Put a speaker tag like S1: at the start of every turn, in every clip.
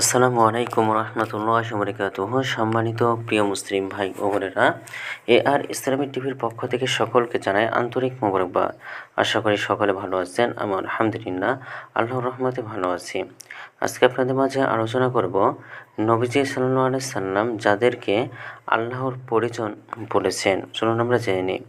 S1: আসসালামু আলাইকুম রহমতুল্লাহ বরকাতুহ। সম্মানিত প্রিয় মুসলিম ভাই ও বোনেরা, এ আর ইসলামী টিভির পক্ষ থেকে সকলকে জানাই আন্তরিক মোবারকবাদ। আশা করি সকলে ভালো আছেন আমি আলহামদুলিল্লাহ, আল্লাহর রহমতে ভালো আছি। আজকে আপনাদের মাঝে আলোচনা করব নবীজি আলাই সাল্লাম যাদেরকে আল্লাহর পরিজন বলেছেন। চলুন আমরা জেনে নিই।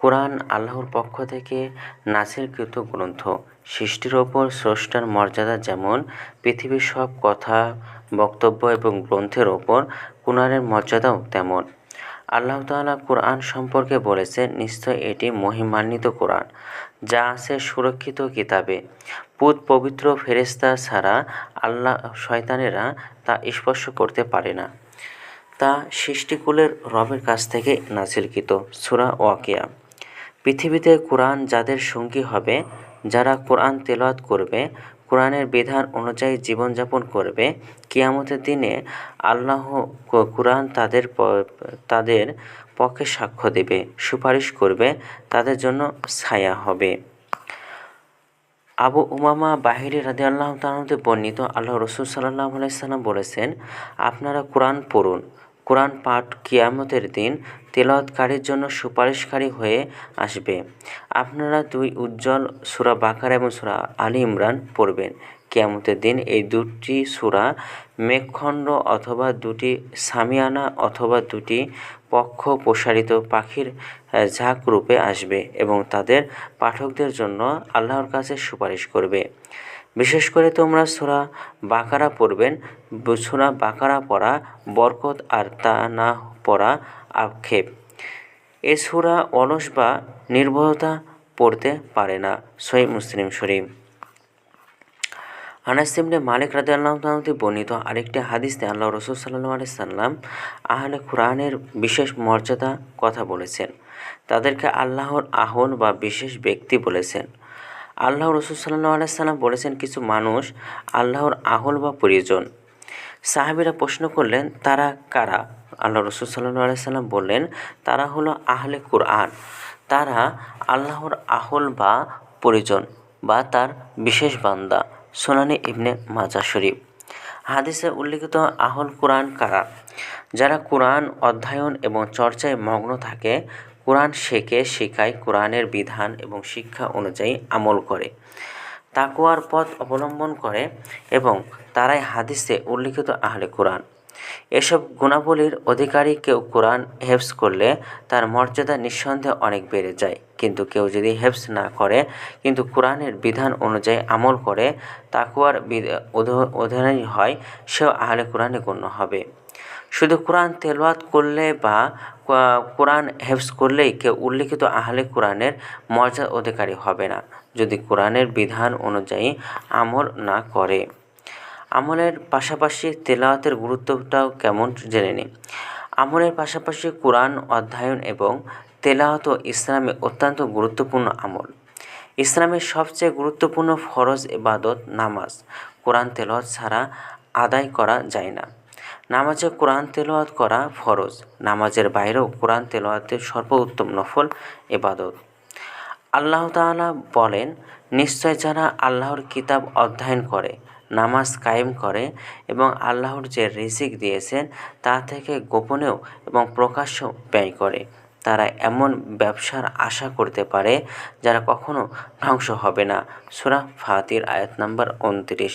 S1: কোরআন আল্লাহর পক্ষ থেকে নাসিলকৃত গ্রন্থ। সৃষ্টির ওপর স্রষ্টার মর্যাদা যেমন, পৃথিবীর সব কথা, বক্তব্য এবং গ্রন্থের ওপর কোরআনের মর্যাদাও তেমন। আল্লাহ তাআলা কোরআন সম্পর্কে বলেছেন, নিশ্চয় এটি মহিমান্বিত কোরআন, যা আছে সুরক্ষিত কিতাবে। পুত পবিত্র ফেরেস্তা ছাড়া আল্লাহ শয়তানেরা তা স্পর্শ করতে পারে না। তা সৃষ্টিকুলের রবের কাছ থেকে নাজিলকৃত। সুরা ওয়াকিয়া। পৃথিবীতে কোরআন যাদের সঙ্গী হবে, যারা কোরআন তেলাওয়াত করবে, কোরআনের বিধান অনুযায়ী জীবনযাপন করবে, কিয়ামতের দিনে আল্লাহ কোরআন তাদের তাদের পক্ষে সাক্ষ্য দেবে, সুপারিশ করবে, তাদের জন্য ছায়া হবে। আবু উমামা বাহিরি রাদি আল্লাহ তালতে বর্ণিত, আল্লাহ রসুল সাল্লাহ আলাইসাল্লাম বলেছেন, আপনারা কোরআন পড়ুন কোরআন পাঠ কিয়ামতের দিন তেলাওয়াতকারীর জন্য সুপারিশকারী হয়ে আসবে। আপনারা দুই উজ্জ্বল সুরা বাকার এবং সুরা আলী ইমরান পড়বেন। কেয়ামতের দিন এই দুটি সুরা মেঘখণ্ড অথবা দুটি সামিয়ানা অথবা দুটি পক্ষ প্রসারিত পাখির ঝাঁক রূপে আসবে এবং তাদের পাঠকদের জন্য আল্লাহর কাছে সুপারিশ করবে। বিশেষ করে তোমরা সুরা বাকারা পড়বেন, সুরা বাকারা পড়া বরকত আর তা না পড়া আক্ষেপ। এ সুরা অলস বা নির্ভরতা পড়তে পারে না সই মুসলিম শরীফ। আনাস মালিক রাজি আল্লাহ বর্ণিত আরেকটি হাদিসে আল্লাহ রসুল সাল্লাহ সাল্লাম আহলে কোরআনের বিশেষ মর্যাদা কথা বলেছেন। তাদেরকে আল্লাহর আহন বা বিশেষ ব্যক্তি বলেছেন। আল্লাহ রসুল সাল্লাহ আলাইসাল্লাম বলেছেন কিছু মানুষ আল্লাহর আহল বা পরিজন সাহাবিরা প্রশ্ন করলেন, তারা কারা? আল্লাহ রসুল সাল্লাহ আলাইসাল্লাম বললেন, তারা হলো আহলে কোরআন। তারা আল্লাহর আহল বা পরিজন বা তার বিশেষ বান্দা। সোনানি ইবনে মাজা শরীফ। হাদিসে উল্লিখিত আহল কোরআন কারা? যারা কোরআন অধ্যয়ন এবং চর্চায় মগ্ন থাকে কোরআন শেখে, শেখায়, কোরআনের বিধান এবং শিক্ষা অনুযায়ী আমল করে। তাকুয়ার পথ অবলম্বন করে এবং তারাই হাদিসে উল্লিখিত আহলে কোরআন। এসব গুণাবলীর অধিকারী কেউ কোরআন হেফস করলে তার মর্যাদা নিঃসন্দেহে অনেক বেড়ে যায়। কিন্তু কেউ যদি হেফস না করে, কিন্তু কোরআনের বিধান অনুযায়ী আমল করে, তাকুয়ার অধীনই হয়, সেও আহলে কোরআনে গণ্য হবে। শুধু কোরআন তেলওয়াত করলে বা কোরআন হেফস করলেই কেউ উল্লিখিত আহলে কোরআনের মর্যাদা অধিকারী হবে না, যদি কোরআনের বিধান অনুযায়ী আমল না করে। আমলের পাশাপাশি তেলাওয়াতের গুরুত্বটাও কেমন জেনে নিই। আমলের পাশাপাশি কোরআন অধ্যয়ন এবং তেলাওয়াত ইসলামে অত্যন্ত গুরুত্বপূর্ণ আমল। ইসলামের সবচেয়ে গুরুত্বপূর্ণ ফরজ ইবাদত নামাজ। কোরআন তেলাওয়াত ছাড়া আদায় করা যায় না। নামাজে কোরআন তেলাওয়াত করা ফরজ। নামাজের বাইরেও কোরআন তেলাওয়াতের সর্বোত্তম নফল এবাদত আল্লাহ তাআলা বলেন, নিশ্চয় যারা আল্লাহর কিতাব অধ্যয়ন করে, নামাজ কায়েম করে এবং আল্লাহর যে রিজিক দিয়েছেন তা থেকে গোপনেও এবং প্রকাশ্য ব্যয় করে। তারা এমন ব্যবসার আশা করতে পারে যারা কখনো ধ্বংস হবে না। সুরা ফাতির, আয়াত নাম্বার উনত্রিশ।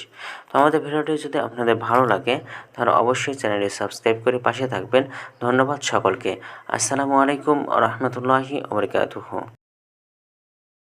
S1: তো আমাদের ভিডিওটি যদি আপনাদের ভালো লাগে, তাহলে অবশ্যই চ্যানেলটি সাবস্ক্রাইব করে পাশে থাকবেন। ধন্যবাদ সকলকে। আসসালামু আলাইকুম রহমতুল্লাহি ওবরকাতুহ